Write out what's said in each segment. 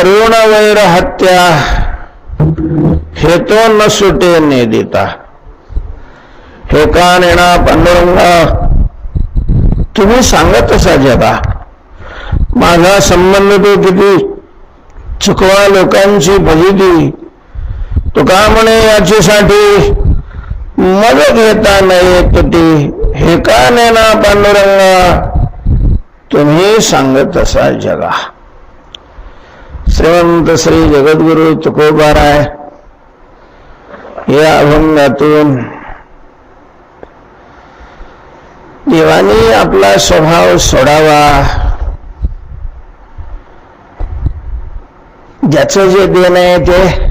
तरुण वैर हत्या हे तो न सुटे ने देता हे का नेणा पांडुरंगा तुम्ही सांगत असा जगा माझा संबंध तो किती चुकवा लोकांची फजिती तो का म्हणे याच्यासाठी मग घेता नाही तुटी हे का नेणा पांडुरंगा तुम्ही सांगत असा जगा श्रीमंत श्री जगद्गुरु तुकोबाराय या अभंगातून देवानी आपला स्वभाव सोडावा. ज्याचं जे देण आहे ते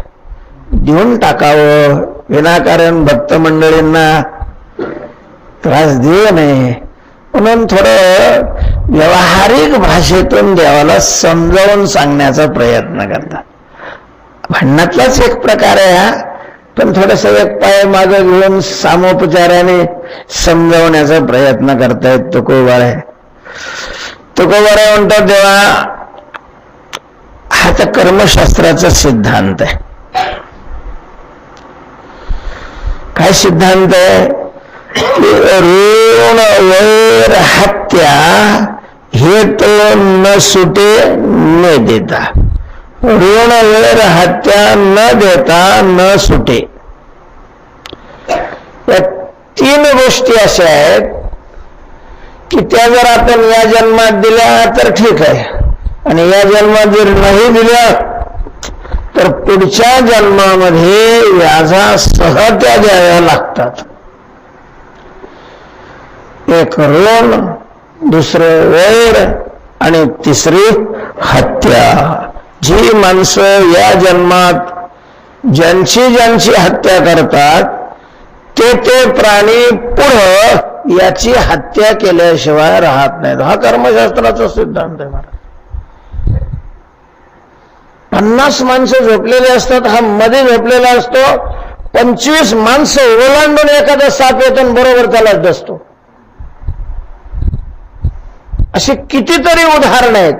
देऊन टाकावं. विनाकारण भक्त मंडळींना त्रास देऊ नये. म्हणून थोडं व्यावहारिक भाषेतून देवाला समजावून सांगण्याचा प्रयत्न करतात. भांडणातलाच एक प्रकार आहे हा. पण थोडस एक पाय मागे घेऊन सामोपचाराने समजावण्याचा प्रयत्न करतायत तुकोबार आहे तुकोबार आहे म्हणतात देवा हा तर कर्मशास्त्राचा सिद्धांत आहे. काय सिद्धांत आहे? ऋण वैर हत्या हे तो न सुटे न देता. ऋण वेळ हत्या न देता न सुटे. या तीन गोष्टी अशा आहेत की त्या जर आपण या जन्मात दिल्या तर ठीक आहे. आणि या जन्मात जर नाही दिल्या तर पुढच्या जन्मामध्ये व्याजा सह त्या द्याव्या लागतात. एक ऋण दुसरं वैर आणि तिसरी हत्या. जी माणसं या जन्मात ज्यांची ज्यांची हत्या करतात ते ते प्राणी पुढं याची हत्या केल्याशिवाय राहत नाहीत. हा कर्मशास्त्राचा सिद्धांत आहे महाराज. पन्नास माणसं झोपलेली असतात हा मध्ये झोपलेला असतो. पंचवीस माणसं ओलांडून एखादा साप येतो बरोबर त्याला दसतो असे कितीतरी उदाहरण आहेत.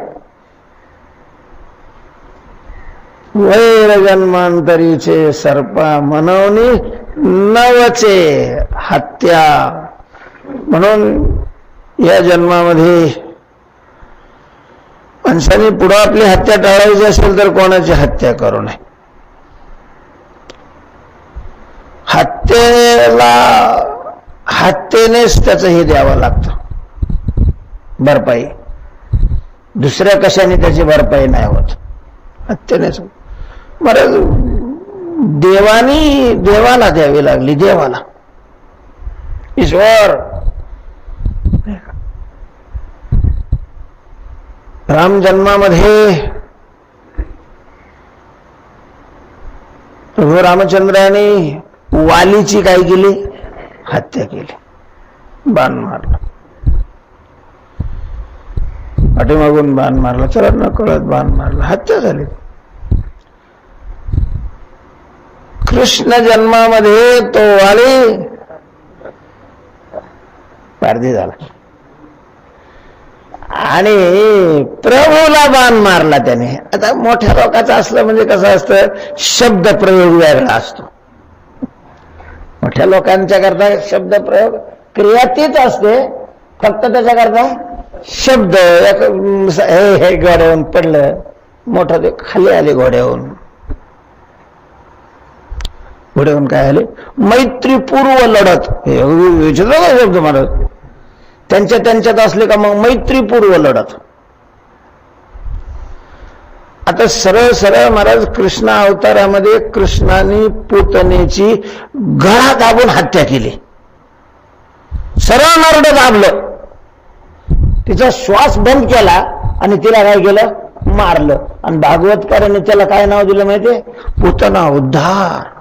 वैर जन्मांतरीचे सर्पा मनवणी नवचे हत्या. म्हणून या जन्मामध्ये माणसाने पुढं आपली हत्या टाळायची असेल तर कोणाची हत्या करू नये. हत्येला हत्येनेच त्याचं हे द्यावं लागतं. भरपाई. दुसऱ्या कशाने त्याची भरपाई नाही होत? हत्येनेच बरं देवानी देवाला द्यावी लागली देवाला. ईश्वर. राम जन्मामध्ये प्रभू रामचंद्राने वालीची काय केली? हत्या केली. बाण मारला. पाठीमागून बाण मारला चला न कळत बाण मारला हत्या झाली. कृष्ण जन्मामध्ये तो वाली पारधी झाला. आणि प्रभूला बाण मारला त्याने. आता मोठ्या लोकांचं असलं म्हणजे कसं असतं? शब्द प्रयोग वेगळा असतो. मोठ्या लोकांच्या करता शब्द प्रयोग क्रिया तीच असते फक्त त्याच्याकरता शब्द हे हे घोड्याहून पडलं मोठं ते खाली आले घोड्याहून घोड्याहून काय आले? मैत्रीपूर्व लढत. हे शब्द मला त्यांच्या त्यांच्यात असले का मग मैत्रीपूर्व लढत? आता सरळ सरळ महाराज कृष्णा अवतारामध्ये कृष्णाने पुतनेची घरा दाबून हत्या केली. सरळ नरड दाबलं. तिचा श्वास बंद केला आणि तिला काय केलं? मारलं. आणि भागवतकाराने त्याला काय नाव दिलं माहितीये? पुतना उद्धार.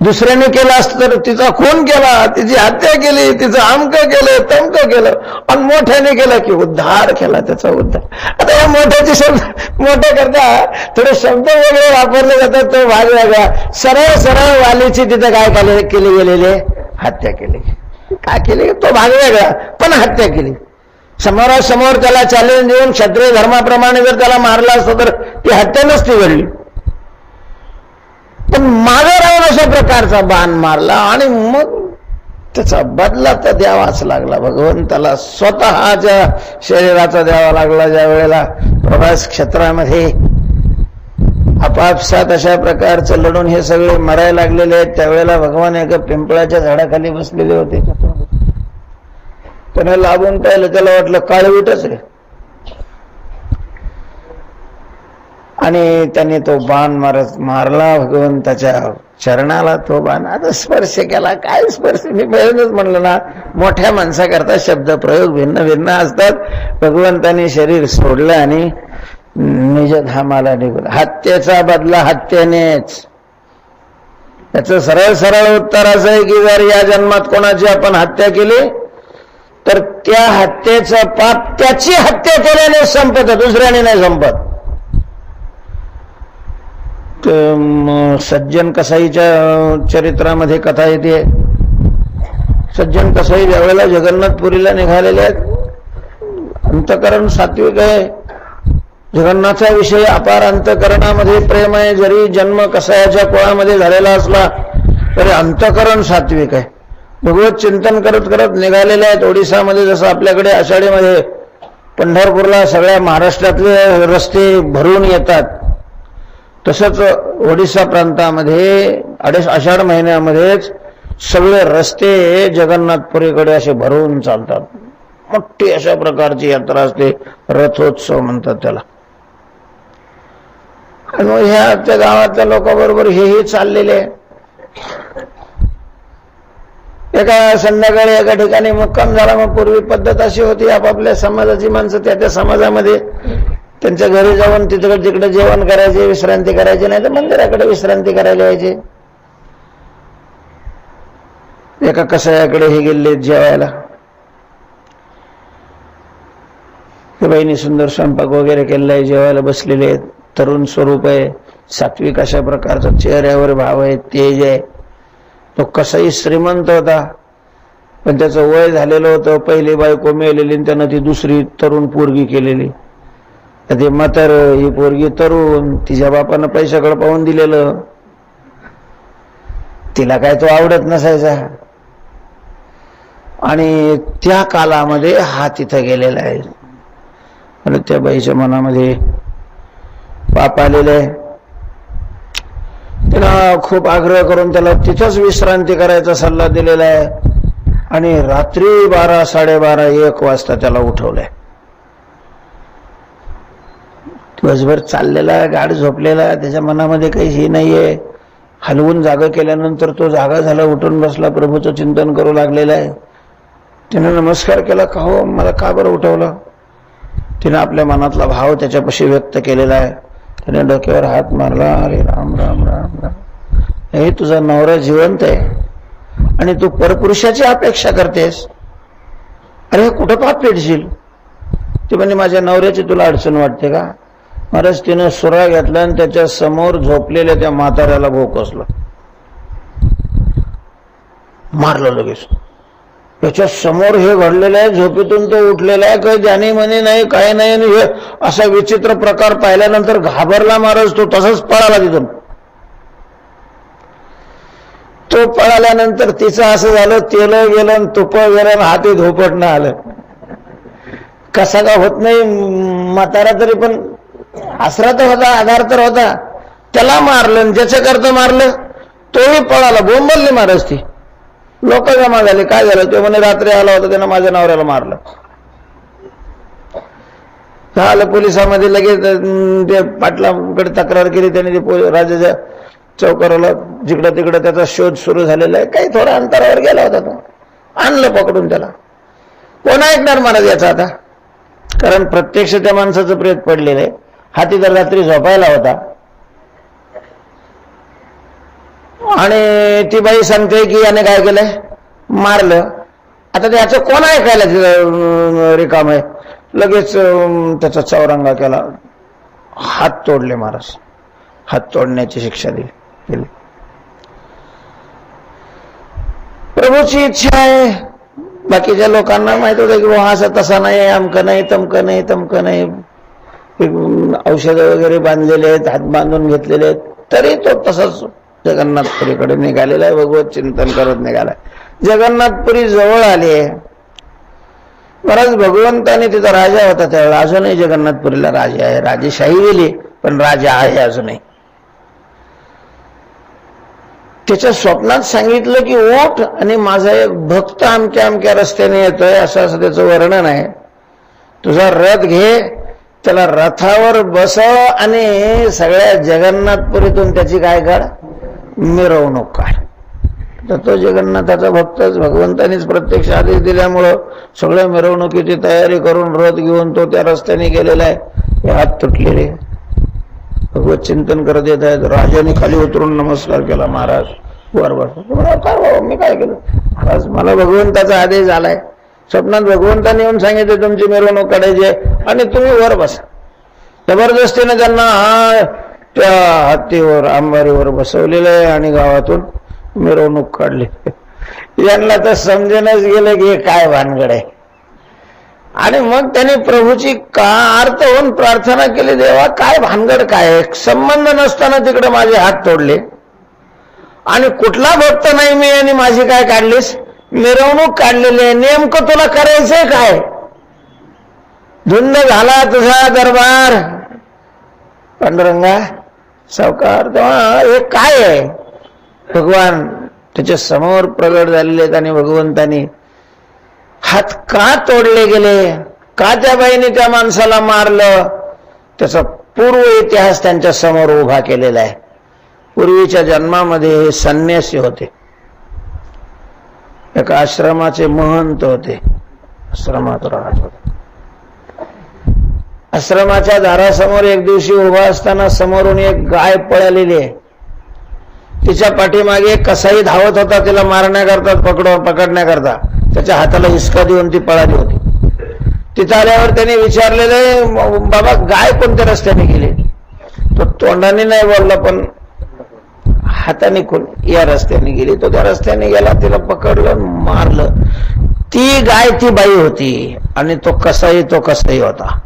दुसऱ्याने केलं असतं तर तिचा खून केला तिची हत्या केली तिचं आमक केलं तमक केलं. आणि मोठ्याने केलं की उद्धार केला त्याचा उद्धार. आता या मोठ्याचे शब्द मोठ्या करता थोडे शब्द वेगळे वापरले जातात तो भाग वेगळा सरळ सरळ वालीची तिथं काय केले केले गेलेले? हत्या केली काय केली? तो भाग वेगळा पण हत्या केली. समोरासमोर त्याला चॅलेंज देऊन क्षत्रिय धर्माप्रमाणे जर त्याला मारला असतं तर ती हत्या नसती घडली पण मागे राहून अशा प्रकारचा बाण मारला आणि मग त्याचा बदला तर द्यावाच लागला. भगवंताला स्वतःच्या शरीराचा द्यावा लागला ज्या वेळेला प्रभास क्षेत्रामध्ये आपापसात अशा प्रकारचं लढून हे सगळे मरायला लागलेले आहेत. त्यावेळेला भगवान एका पिंपळाच्या झाडाखाली बसलेले होते. त्याने लाभून पाहिलं त्याला वाटलं काळवीटच रे. आणि त्याने तो बाण मारत मारला भगवंताच्या चरणाला तो बाण. आता स्पर्श केला. काय स्पर्श? मी पहिल्यांदाच म्हणलं ना मोठ्या माणसाकरता शब्द प्रयोग भिन्न भिन्न असतात भगवंताने शरीर सोडलं आणि निजधामाला निघून. हत्येचा बदला हत्येनेच. त्याचं सरळ सरळ उत्तर असं आहे की जर या जन्मात कोणाची आपण हत्या केली तर त्या हत्येचं पाप त्याची हत्या केल्याने संपत दुसऱ्याने नाही संपत. सज्जन कसाईच्या चरित्रामध्ये कथा येते. सज्जन कसाई ज्यावेळेला जगन्नाथपुरीला निघालेले आहेत अंतकरण सात्विक आहे. जगन्नाथा विषयी अपार अंतकरणामध्ये प्रेम आहे. जरी जन्म कसायाच्या कुळामध्ये झालेला असला तरी अंतकरण सात्विक आहे. भगवत चिंतन करत करत निघालेले आहेत ओडिसामध्ये जसं आपल्याकडे आषाढीमध्ये पंढरपूरला सगळ्या महाराष्ट्रातले रस्ते भरून येतात. तसंच ओडिसा प्रांतामध्ये अडीच आषाढ महिन्यामध्येच सगळे रस्ते जगन्नाथपुरीकडे असे भरून चालतात. मोठी अशा प्रकारची यात्रा असते. रथोत्सव म्हणतात त्याला. आणि मग ह्या त्या गावातल्या लोकांबरोबर हेही चाललेले. आहे. एका संध्याकाळी एका ठिकाणी मुक्काम झाला मग पूर्वी पद्धत अशी होती आपापल्या समाजाची माणसं त्या त्या समाजामध्ये त्यांच्या घरी जाऊन तिकडे तिकडे जेवण करायचे विश्रांती करायची नाही तर मंदिराकडे विश्रांती करायला यायची. एका कसायाकडे हे गेले जेवायला. बहिणी सुंदर स्वयंपाक वगैरे केलेला आहे जेवायला बसलेले आहेत. तरुण स्वरूप आहे. सात्विक अशा प्रकारचा चेहऱ्यावर भाव आहे तेज आहे. तो कसाही श्रीमंत होता पण त्याचं वय झालेलं होतं. पहिली बायको मिळालेली आणि त्यानं ती दुसरी तरुण पोरगी केलेली. तर ते म्हातार ही पोरगी तरुण तिच्या बापानं पैशाकडे पाहून दिलेलं. तिला काय तो आवडत नसायचा. आणि त्या कालामध्ये हा तिथं गेलेला आहे. त्या बाईच्या मनामध्ये पाप आलेले. आहे तिनं खूप आग्रह करून त्याला तिथंच विश्रांती करायचा सल्ला दिलेला आहे. आणि रात्री बारा साडेबारा एक वाजता त्याला उठवलंय. दिवसभर चाललेला गाड झोपलेला त्याच्या मनामध्ये काही हे नाहीये. हलवून जागा केल्यानंतर तो जागा झाला उठून बसला प्रभूचं चिंतन करू लागलेला आहे. तिनं नमस्कार केला का हो मला का बरं उठवलं? तिनं आपल्या मनातला भाव त्याच्यापाशी व्यक्त केलेला आहे. त्याने डोक्यावर हात मारला अरे राम राम राम राम. हे तुझा नवरा जिवंत आहे आणि तू परपुरुषाची अपेक्षा करतेस. अरे कुठं पाप पेटशील? ते म्हणजे माझ्या नवऱ्याची तुला अडचण वाटते का? महाराज तिनं सुरा घेतला आणि त्याच्यासमोर झोपलेल्या त्या म्हाताऱ्याला भोकसलं. मारलं लगेच. त्याच्यासमोर हे घडलेलं आहे झोपेतून तो उठलेला आहे काही ज्याने म्हणे नाही काय नाही आणि हे असा विचित्र प्रकार पाहिल्यानंतर घाबरला महाराज तो तसंच पळाला तिथून. तो पळाल्यानंतर तिचं असं झालं तेल गेलं तुप गेलं आणि हाती धोपटणं आलं. कसा का होत नाही म्हातारा तरी पण आसरा तर होता आधार तर होता. त्याला मारलं आणि ज्याच्याकरता मारलं तोही पळाला बोंबलली महाराज ती. लोक जमा झाले. काय झालं? ते म्हणे रात्री आला होता त्यानं माझ्या नवऱ्याला मारलं. झालं पोलिसामध्ये लगेच ते पाटलाकडे तक्रार केली त्याने ते राजाच्या चौकाराला जिकडं तिकडं त्याचा शोध सुरू झालेला आहे. काही थोड्या अंतरावर गेला होता तो. आणलं पकडून त्याला. कोण ऐकणार महाराज याचा आता? कारण प्रत्यक्ष त्या माणसाचं प्रेत पडलेलं आहे. हाती तर रात्री झोपायला होता. आणि ती बाई सांगते की याने काय केलंय? मारलं. आता त्याचं कोण ऐकायला तिथं रिकाम आहे? लगेच त्याचा चौरंगा केला. हात तोडले महाराज. हात तोडण्याची शिक्षा दिली. केली. प्रभूची इच्छा आहे. बाकीच्या लोकांना माहीत होतं की बुवा असं तसा नाही अमकं नाही तमकं नाही तमकं नाही. औषधं वगैरे बांधलेले आहेत हात बांधून घेतलेले आहेत. तरी तो तसाच जगन्नाथपुरीकडे निघालेला आहे भगवत चिंतन करत निघालाय. जगन्नाथपुरी जवळ आली आहे. बराच भगवंताने तिथं राजा होता त्यावेळेला. अजूनही जगन्नाथपुरीला राजा आहे. राजेशाही गेली पण राजा आहे अजूनही. त्याच्या स्वप्नात सांगितलं की ओठ आणि माझा एक भक्त अमक्या अमक्या रस्त्याने येतोय. असं असं त्याचं वर्णन आहे. तुझा रथ घे त्याला रथावर बसव आणि सगळ्या जगन्नाथपुरीतून त्याची काय काढ? मिरवणूक काढ. तर तो जगन्नाथाचा भक्तच भगवंतानीच प्रत्यक्ष आदेश दिल्यामुळं सगळ्या मिरवणुकीची तयारी करून रथ घेऊन तो त्या रस्त्याने गेलेला आहे. हे हात तुटलेले. भगवत चिंतन करत येत आहेत. राजाने खाली उतरून नमस्कार केला महाराज वर बस काय बाबा मी काय केलं? महाराज मला भगवंताचा आदेश आलाय. स्वप्नात भगवंताने येऊन सांगितलं तुमची मिरवणूक काढायची आहे आणि तुम्ही वर बसा. जबरदस्तीने त्यांना हा त्या हत्तीवर अंबारीवर बसवलेलं आहे आणि गावातून मिरवणूक काढली. यांना तर समजेनच गेलं की हे काय भानगड आहे. आणि मग त्याने प्रभूची का अर्थ होऊन प्रार्थना केली देवा काय भानगड काय आहे? संबंध नसताना तिकडे माझे हात तोडले. आणि कुठला भक्त नाही मी आणि माझी काय काढलीस? मिरवणूक काढलेली आहे. नेमकं तुला करायचंय काय? धुंद झाला तुझा दरबार. पांडुरंगा सावकार तेव्हा हे काय आहे? भगवान त्याच्यासमोर प्रगट झालेले आहेत आणि भगवंतानी हात का तोडले गेले? का त्या बाईने त्या माणसाला मारलं? त्याचा पूर्व इतिहास त्यांच्यासमोर उभा केलेला आहे. पूर्वीच्या जन्मामध्ये हे संन्यासी होते. एका आश्रमाचे महंत होते. आश्रमात राहत होते. आश्रमाच्या दारासमोर एक दिवशी उभा असताना समोरून एक गाय पळालेली आहे. तिच्या पाठीमागे कसाही धावत होता तिला मारण्याकरता पकड पकडण्याकरता. त्याच्या हाताला हिसका देऊन ती पळाली होती. तिथं आल्यावर त्याने विचारलेले बाबा गाय कोणत्या रस्त्याने गेली? तो तोंडाने नाही बोलला पण हाताने कोण या रस्त्याने गेली. तो त्या रस्त्याने गेला तिला पकडलं मारलं. ती गाय ती बाई होती आणि तो कसाही तो कसाही होता.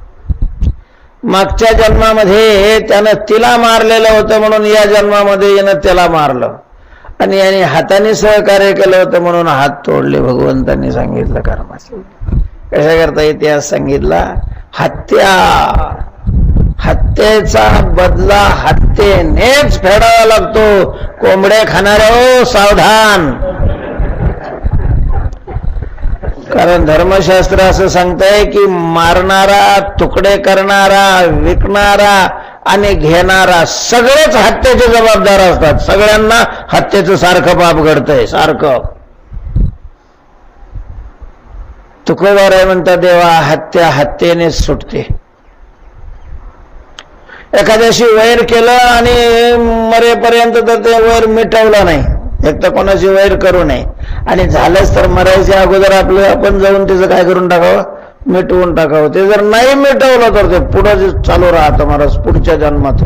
मागच्या जन्मामध्ये त्यानं तिला मारलेलं होतं म्हणून या जन्मामध्ये यानं त्याला मारलं. आणि याने हाताने सहकार्य केलं होतं म्हणून हात तोडले भगवंतांनी सांगितलं कर्माचे. कशा करता इतिहास सांगितला? हत्या. हत्येचा बदला हत्येनेच फेडावा लागतो. कोंबड्या खाणारे हो सावधान. कारण धर्मशास्त्र असं सांगतंय की मारणारा तुकडे करणारा विकणारा आणि घेणारा सगळेच हत्येचे जबाबदार असतात. सगळ्यांना हत्येचं सारखं पाप घडतंय सारखं. तुकोबार आहे म्हणता देवा हत्या हत्येने सुटते. एखाद्याशी वैर केलं आणि मरेपर्यंत तर ते वैर मिटवलं नाही. एक तर कोणाची वैर करू नये. आणि झालंच तर मरायच्या अगोदर आपलं आपण जाऊन त्याचं काय करून टाकावं? मिटवून टाकावं. ते जर नाही मिटवलं तर ते पुढं जे चालू राहतं महाराज पुढच्या जन्मात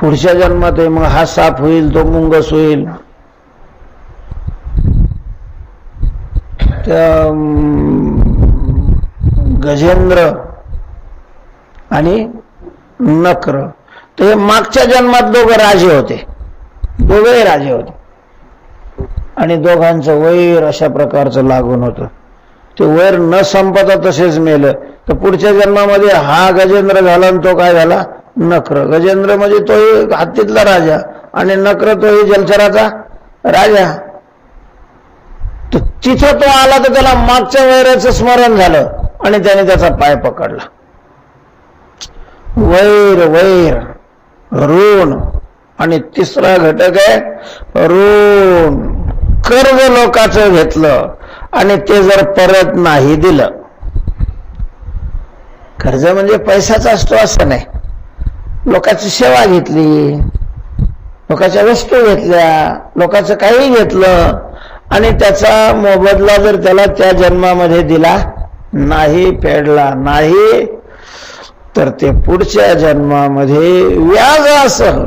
पुढच्या जन्मात आहे मग हा साप होईल तो मुंगस होईल. त्या गजेंद्र आणि नक्र. तर हे मागच्या जन्मात दोघं राजे होते. दोघंही राजे होते. आणि दोघांचं वैर अशा प्रकारचं लागून होतं. ते वैर न संपता तसेच मेलं. तर पुढच्या जन्मामध्ये हा गजेंद्र झाला आणि तो काय झाला? नक्र. गजेंद्र म्हणजे तोही हत्तीतला राजा आणि नक्र तोही जलचराचा राजा. तर तिथं तो आला तर त्याला मागच्या वैराचं स्मरण झालं आणि त्याने त्याचा पाय पकडला. वैर वैर. ऋण. आणि तिसरा घटक आहे ऋण. कर्ज लोकांचं घेतलं आणि ते जर परत नाही दिलं. कर्ज म्हणजे पैसाचा असतो असं नाही. लोकांची सेवा घेतली लोकांच्या वस्तू घेतल्या लोकांचं काही घेतलं आणि त्याचा मोबदला जर त्याला त्या जन्मामध्ये दिला नाही फेडला नाही तर ते पुढच्या जन्मामध्ये व्याजासह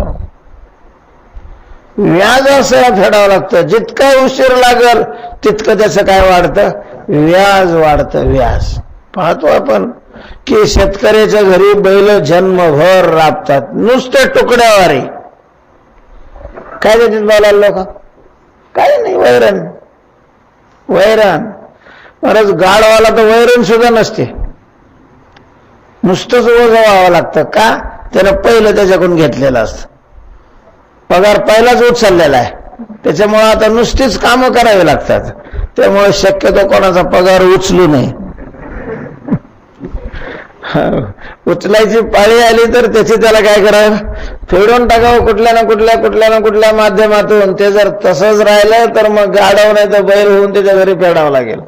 व्याज फेडावं लागतं. जितका उशीर लागल तितकं त्याचं काय वाढतं? व्याज वाढतं व्याज. पाहतो आपण की शेतकऱ्याच्या घरी बैल जन्मभर राबतात. नुसते तुकड्यावारे. काय देतात बैलाला लोक? काही नाही वैरण. वैरण. बरंच गाडवाला तर वैरण सुद्धा नसते. नुसतंच ओझं व्हावं लागतं. का? त्यानं पहिलं त्याच्याकडून घेतलेलं असतं. पगार पहिलाच उचललेला आहे. त्याच्यामुळं आता नुसतीच कामं करावी लागतात. त्यामुळे शक्यतो कोणाचा पगार उचलू नये. उचलायची पाळी आली तर त्याची त्याला काय करावं? फेडून टाकावं कुठल्या ना कुठल्या कुठल्या ना कुठल्या माध्यमातून. ते जर तसंच राहिलं तर मग गाडव नाही तर बैल होऊन त्याच्या घरी फेडावं लागेल.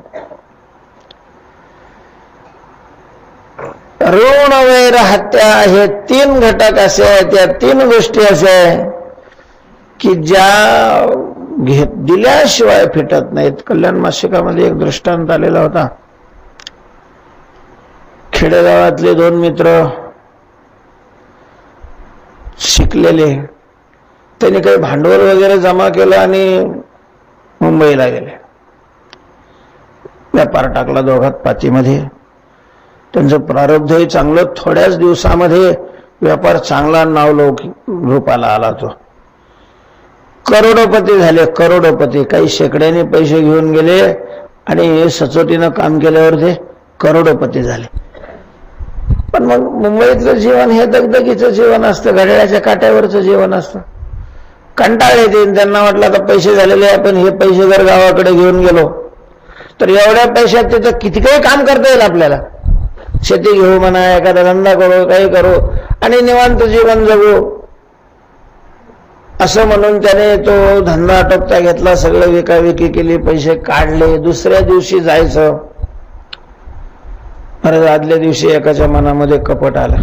ऋण वैर हत्या हे तीन घटक असे आहेत. या तीन गोष्टी असे आहे की ज्या घेत दिल्याशिवाय फिटत नाहीत. कल्याण मासिकामध्ये एक दृष्टांत आलेला होता. खेडेगावातले दोन मित्र शिकलेले. त्यांनी काही भांडवल वगैरे जमा केलं आणि मुंबईला गेले. व्यापार टाकला दोघात पातीमध्ये त्यांचं प्रारब्धही चांगलं थोड्याच दिवसामध्ये व्यापार चांगला नावलोक रूपाला आला तो. करोडोपती झाले करोडोपती. काही शेकड्याने पैसे घेऊन गेले आणि सचोटीनं काम केल्यावर ते करोडोपती झाले. पण मग मुंबईतलं जीवन हे दगदगीचं जीवन असतं घड्याळ्याच्या काट्यावरचं जीवन असतं. कंटाळ येते. त्यांना वाटलं आता पैसे झालेले आहे पण हे पैसे जर गावाकडे घेऊन गेलो तर एवढ्या पैशात तिथं किती काही काम करता येईल आपल्याला? शेती घेऊ म्हणा एखादा धंदा करू काही करू आणि निवांत जीवन जगू. असं म्हणून त्याने तो धंदा आटोपता घेतला सगळं विकाविकी केली पैसे काढले. दुसऱ्या दिवशी जायचं. परत आदल्या दिवशी एकाच्या मनामध्ये कपट आला.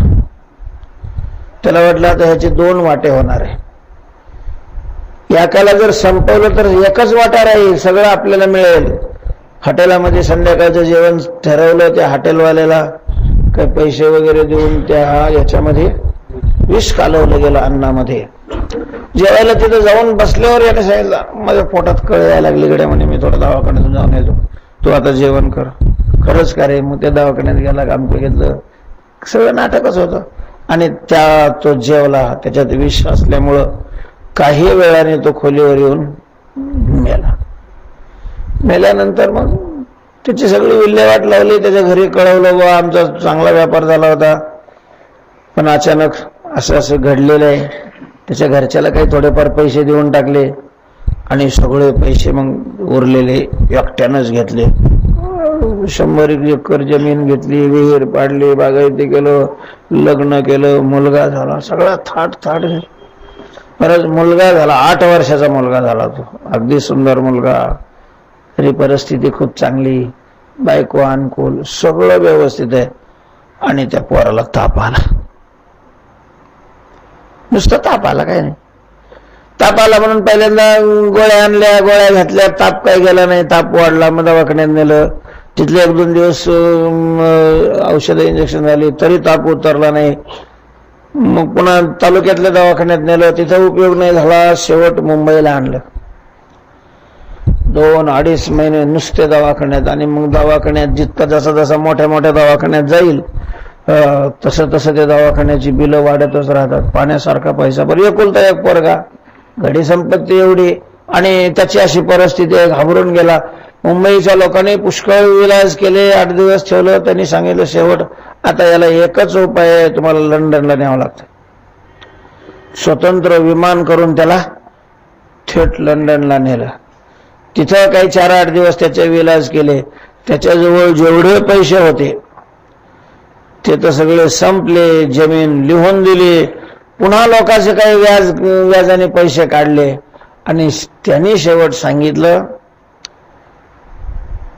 त्याला वाटलं आता ह्याचे दोन वाटे होणार आहे. एकाला जर संपवलं तर एकच वाटा राहील सगळं आपल्याला मिळेल. हॉटेलामध्ये संध्याकाळचं जेवण ठरवलं त्या हॉटेलवाल्याला. काही पैसे वगैरे देऊन त्या याच्यामध्ये विष कालवलं गेलं अन्नामध्ये. जेवायला तिथं जाऊन बसल्यावर याने सांगितलं माझ्या पोटात कळ यायला लागली गड्या म्हणे मी थोडं दवाखान्यातून जाऊन येतो. तू आता जेवण कर. खरंच का रे? मग त्या दवाखान्यात गेला काम घेतलं. सगळं नाटकच होतं. आणि त्या तो जेवला. त्याच्यात विष असल्यामुळं काही वेळाने तो खोलीवर येऊन मेला. मेल्यानंतर मग त्याची सगळी विल्हेवाट लावली त्याच्या घरी कळवलं व आमचा चांगला व्यापार झाला होता. पण अचानक असं असं घडलेलं आहे. त्याच्या घरच्याला काही थोडेफार पैसे देऊन टाकले आणि सगळे पैसे मग उरलेले एकट्यानंच घेतले. शंभर एक एकर जमीन घेतली विहीर पाडली बागायती केलं लग्न केलं मुलगा झाला सगळा थाट थाट. परत मुलगा झाला आठ वर्षाचा मुलगा झाला तो. अगदी सुंदर मुलगा. तरी परिस्थिती खूप चांगली बायको अनुकूल सगळं व्यवस्थित आहे. आणि त्या पोराला ताप आला. नुसतं ताप आला काय नाही. ताप आला म्हणून पहिल्यांदा गोळ्या आणल्या गोळ्या घातल्या ताप काय गेला नाही. ताप वाढला मग दवाखान्यात नेलं. तिथले एक दोन दिवस औषध इंजेक्शन झाली तरी ताप उतरला नाही. मग पुन्हा तालुक्यातल्या दवाखान्यात नेलं. तिथं उपयोग नाही झाला शेवट मुंबईला आणलं. दोन अडीच महिने नुसते दवाखान्यात आणि मग दवाखान्यात जितका जसा जसा मोठ्या मोठ्या दवाखान्यात जाईल तसं तसं ते दवाखान्याची बिलं वाढतच राहतात. पाण्यासारखा पैसा बरं एकुलता एक पोरगा घडी संपत्ती एवढी आणि त्याची अशी परिस्थिती आहे घाबरून गेला. मुंबईच्या लोकांनी पुष्कळ विलाज केले आठ दिवस ठेवलं त्यांनी सांगितलं शेवट आता याला एकच उपाय आहे तुम्हाला लंडनला न्यावं लागतं. स्वतंत्र विमान करून त्याला थेट लंडनला नेलं. तिथं काही चार आठ दिवस त्याचे विलाज केले. त्याच्याजवळ जेवढे पैसे होते ते तर सगळे संपले जमीन लिहून दिली. पुन्हा लोकांचे काही व्याज व्याजाने पैसे काढले. आणि त्यांनी शेवट सांगितलं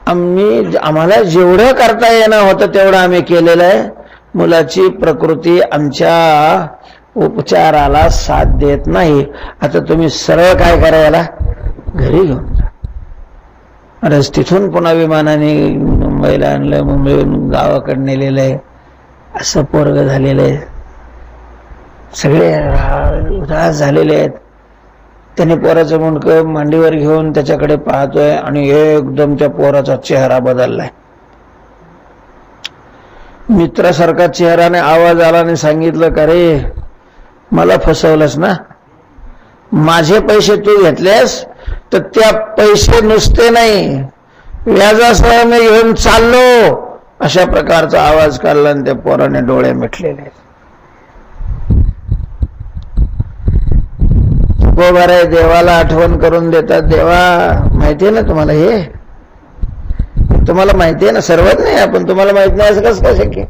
आम्ही आम्हाला जेवढं करता येणं होतं तेवढं आम्ही केलेलं आहे. मुलाची प्रकृती आमच्या उपचाराला साथ देत नाही. आता तुम्ही सरळ काय करायला घरी घेऊन अरेच तिथून पुन्हा विमानाने मुंबईला आणलं मुंबईहून गावाकडे नेलेलं आहे असं पोरग झालेलं आहे सगळे त्रास झालेले आहेत. त्याने पोराचं मुंडकं मांडीवर घेऊन त्याच्याकडे पाहतोय आणि एकदम त्या पोराचा चेहरा बदललाय. मित्रासारखा चेहराने आवाज आला आणि सांगितलं का रे मला फसवलंस ना? माझे पैसे तू घेतलेस तर त्या पैसे नुसते नाही. व्याजासह मी घेऊन चाललो. अशा प्रकारचा आवाज काढला आणि त्या पोराने डोळे मिटलेले. हो गोबारे देवाला आठवण करून देतात. देवा माहितीये ना तुम्हाला हे? तुम्हाला माहिती आहे ना सर्वच नाही आपण. तुम्हाला माहीत नाही असं कसं काय शक्य?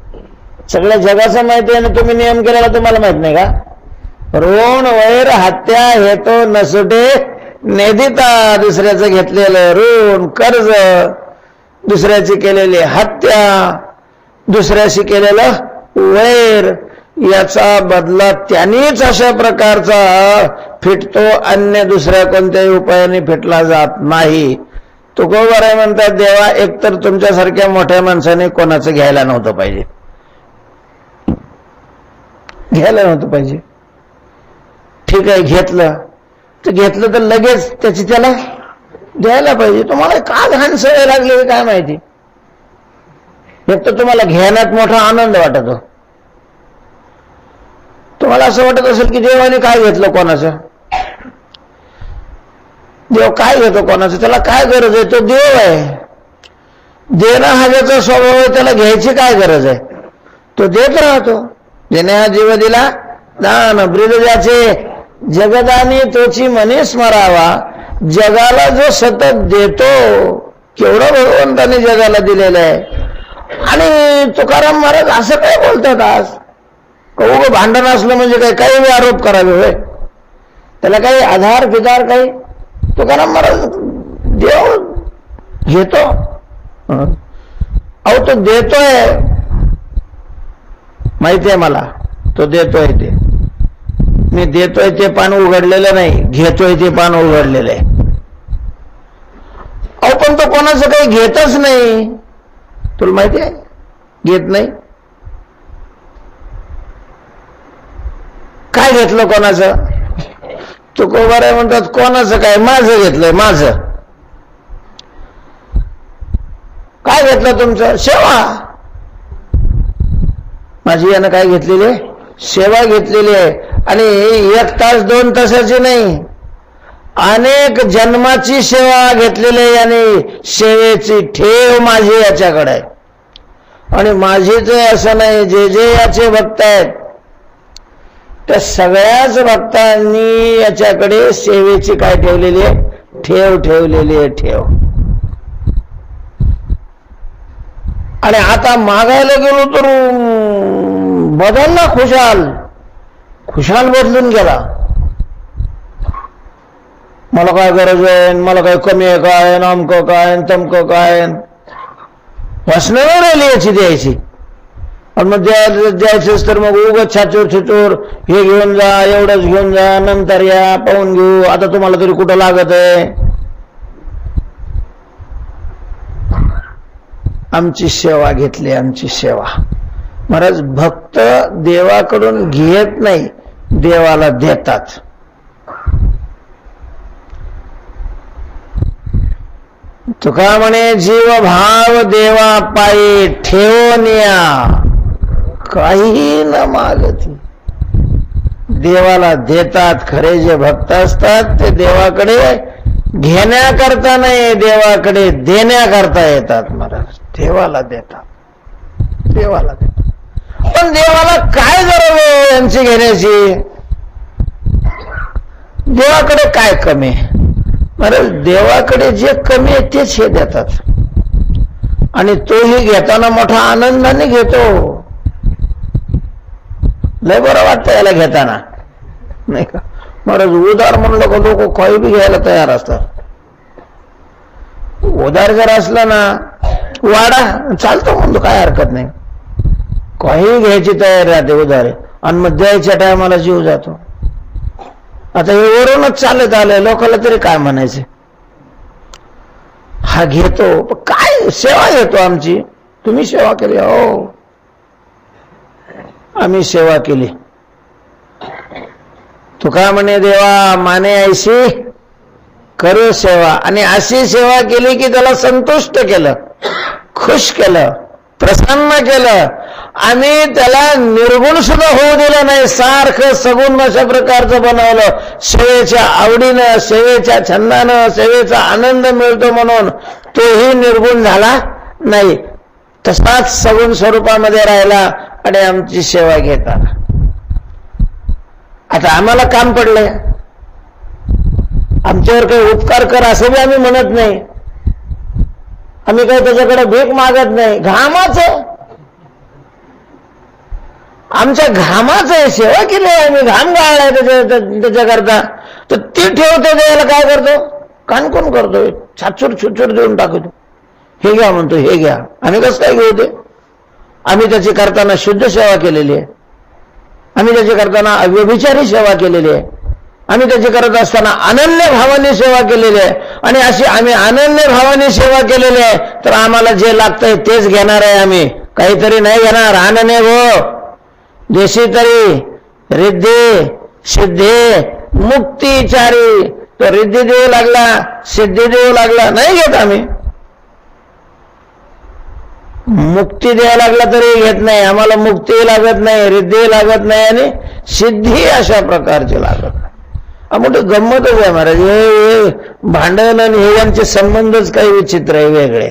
सगळ्या जगाचं माहिती आहे ना तुम्ही नियम केलेला तुम्हाला माहीत नाही का? ऋण वैर हत्या हेतो नसुटे नेदिता दुसऱ्याचं घेतलेलं ऋण कर्ज दुसऱ्याची केलेली हत्या दुसऱ्याशी केलेलं वैर याचा बदला त्यांनीच अशा प्रकारचा फिटतो अन्य दुसऱ्या कोणत्याही उपायाने फिटला जात नाही. तुकोबर आहे म्हणतात देवा एकतर तुमच्यासारख्या मोठ्या माणसाने कोणाचं घ्यायला नव्हतं पाहिजे. घ्यायला नव्हतं पाहिजे. ठीक आहे घेतलं. तर घेतलं तर लगेच त्याची त्याला द्यायला पाहिजे. तुम्हाला का घाण सवय लागली काय माहिती? एक तर तुम्हाला घेण्यात मोठा आनंद वाटतो. तुम्हाला असं वाटत असेल की देवाने काय घेतलं कोणाचं? देव काय घेतो कोणाचं? त्याला काय गरज आहे? तो देव आहे. देणं हा ज्याचा स्वभाव आहे त्याला घ्यायची काय गरज आहे? तो देत राहतो. देण्या जीव दिला दान ब्रिद ज्याचे जगदाने तोची मने स्मरावा. जगाला जो सतत देतो केवढं भगवंताने जगाला दिलेलं आहे. आणि तुकाराम महाराज असं काय बोलतात आज? कौग भांडण असलं म्हणजे काय? काही आरोप करावे होय. त्याला काही आधार पिधार काही? तुकाराम महाराज देव घेतो. अहो तो देतोय. माहिती आहे मला. तो देतोय ते. मी देतोय ते पान उघडलेलं नाही घेतोय ते पान उघडलेलं आहे. अहो पण तो कोणाचं काही घेतच नाही. तुला माहिती आहे? घेत नाही. काय घेतलं कोणाचं? तुकोबर आहे म्हणतात कोणाचं काय? माझं घेतलंय माझं. काय घेतलं तुमचं? सेवा माझी यानं काय घेतलेली आहे? सेवा घेतलेली आहे. आणि एक तास दोन तासाची नाही. अनेक जन्माची सेवा घेतलेली आहे आणि सेवेची ठेव माझी याच्याकडे आहे. आणि माझीच असं नाही जे जे याचे भक्त आहेत त्या सगळ्याच भक्तांनी याच्याकडे सेवेची काय ठेवलेली आहे? ठेव ठेवलेली आहे ठेव. आणि आता मागायला गेलो तर बदलला खुशाल. खुशाल बदलून गेला. मला काय गरज आहे? मला काय कमी आहे? काय अमकं काय तमकं काय वासना राहिली याची द्यायची. आणि मग द्या द्यायचंच तर मग उगत छाचूर छुचूर हे घेऊन जा एवढंच घेऊन जा नंतर या पाहून घेऊ. आता तुम्हाला तरी कुठं लागत आहे? आमची सेवा घेतली आमची सेवा. महाराज भक्त देवाकडून घेत नाही देवाला देतात. तुका म्हणे जीव भाव देवा पायी ठेवून या काही न मागती. देवाला देतात खरे जे भक्त असतात ते देवाकडे घेण्याकरता नाही देवाकडे देण्याकरता येतात महाराज. देवाला देतात. देवाला देतात. पण देवाला काय गरज आहे यांची घेण्याची? देवाकडे काय कमी? आहे महाराज देवाकडे जे कमी आहे तेच हे देतात. आणि तोही घेताना मोठा आनंदाने घेतो. लय बरं वाटतं याला घेताना. नाही का? महाराज उदार म्हणलं का लोक काही बी घ्यायला तयार असतात. उदार जर असलं ना वाडा चालतो म्हणतो काय हरकत नाही. काही घ्यायची तयारी राहते उधारे. आणि मग द्यायच्या टायमाला जीव जातो. आता हे वरूनच चालत आलंय लोकांना तरी काय म्हणायचे? हा घेतो पण काय सेवा घेतो आमची? तुम्ही सेवा केली हो. आम्ही सेवा केली. तू काय म्हणे देवा माने ऐशी करू सेवा. आणि अशी सेवा केली की त्याला संतुष्ट केलं खुश केलं प्रसन्न केलं आम्ही त्याला निर्गुण सुद्धा होऊ दिलं नाही. सारखं सगुण अशा प्रकारचं बनवलं. सेवेच्या आवडीनं सेवेच्या छंदानं सेवेचा आनंद मिळतो म्हणून तोही निर्गुण झाला नाही. तसाच सगुण स्वरूपामध्ये राहिला आणि आमची सेवा घेतात आता आम्हाला काम पडलंय. आमच्यावर काही उपकार कर असं बी आम्ही म्हणत नाही. आम्ही काही त्याच्याकडे भीक मागत नाही. घामाच आमच्या घामाचं आहे सेवा केली आहे आम्ही घाम गाळलाय त्याच्या त्याच्याकरता. तर ते ठेवतो द्यायला काय करतो? कान करतो. छाचूर छुचूर देऊन टाकतो. हे घ्या म्हणतो हे घ्या. आम्ही कसं काय घेऊ ते? आम्ही त्याची करताना शुद्ध सेवा केलेली आहे. आम्ही त्याची करताना अव्यभिचारी सेवा केलेली आहे. आम्ही त्याची करत असताना अनन्य भावाने सेवा केलेली आहे. आणि अशी आम्ही अनन्य भावाने सेवा केलेली आहे. तर आम्हाला जे लागतंय तेच घेणार आहे आम्ही. काहीतरी नाही घेणार. अनन्य गो. देशी तरी रिद्धी सिद्धी मुक्तीचारी. तो रिद्धी देऊ लागला सिद्धी देऊ लागला नाही घेत आम्ही. मुक्ती द्यायला लागला तरी घेत नाही आम्हाला मुक्ती लागत नाही रिद्धी लागत नाही आणि सिद्धी अशा प्रकारची लागत नाही. हा मोठी गंमतच आहे महाराज. हे हे भांडण आणि हे यांचे संबंधच काही विचित्र आहे वेगळे.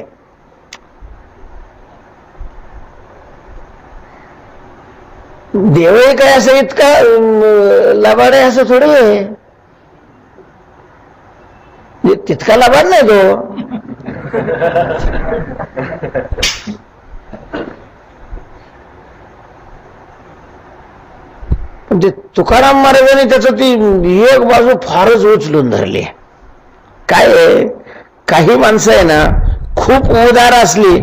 देवही काय असं इतका लबाड आहे असं थोडं आहे. तितका लबाड नाही तो. पण ते तुकाराम महाराजांनी त्याचं ती एक बाजू फारच उचलून धरली. आहे. काय काही माणसं आहे ना खूप उदार असली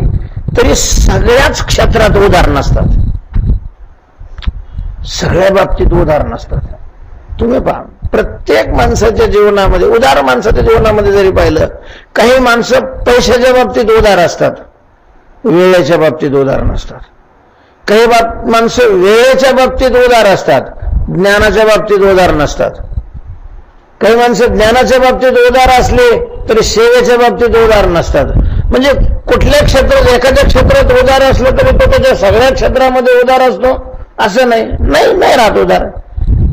तरी सगळ्याच क्षेत्रात उदार नसतात. सगळ्या बाबतीत उदाहरण असतात तुम्ही पहा प्रत्येक माणसाच्या जीवनामध्ये उदार माणसाच्या जीवनामध्ये जरी पाहिलं काही माणसं पैशाच्या बाबतीत उदार असतात वेळेच्या बाबतीत उदार नसतात. काही बाब माणसं वेळेच्या बाबतीत उदार असतात ज्ञानाच्या बाबतीत उदार नसतात. काही माणसं ज्ञानाच्या बाबतीत उदार असले तरी सेवेच्या बाबतीत उदार नसतात. म्हणजे कुठल्या क्षेत्रात एखाद्या क्षेत्रात उदार असलं तरी तो त्याच्या सगळ्या क्षेत्रामध्ये उदार असतो. असं नाही. नाही नाही राहत उदार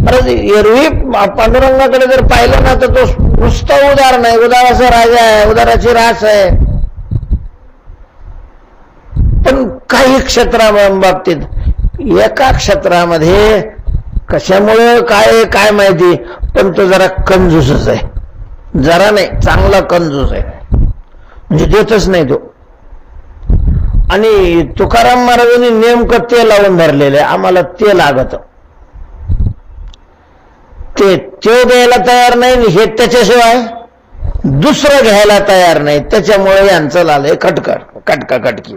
परत एरवी पांडुरंगाकडे जर पाहिलं ना तर तो नुसतं उदार नाही. उदाराचा राजा आहे उदाराची रास आहे. पण काही क्षेत्रा बाबतीत एका क्षेत्रामध्ये कशामुळे काय काय माहिती पण तो जरा कंजूसच आहे. जरा नाही चांगला कंजूस आहे. म्हणजे देतच नाही तो. आणि तुकाराम महाराजांनी नेमकं ते लावून धरलेलं आहे. आम्हाला ते लागत. ते ते द्यायला तयार नाही हे त्याच्याशिवाय दुसरं घ्यायला तयार नाही. त्याच्यामुळे यांचं लालय खटकट कटका कटकी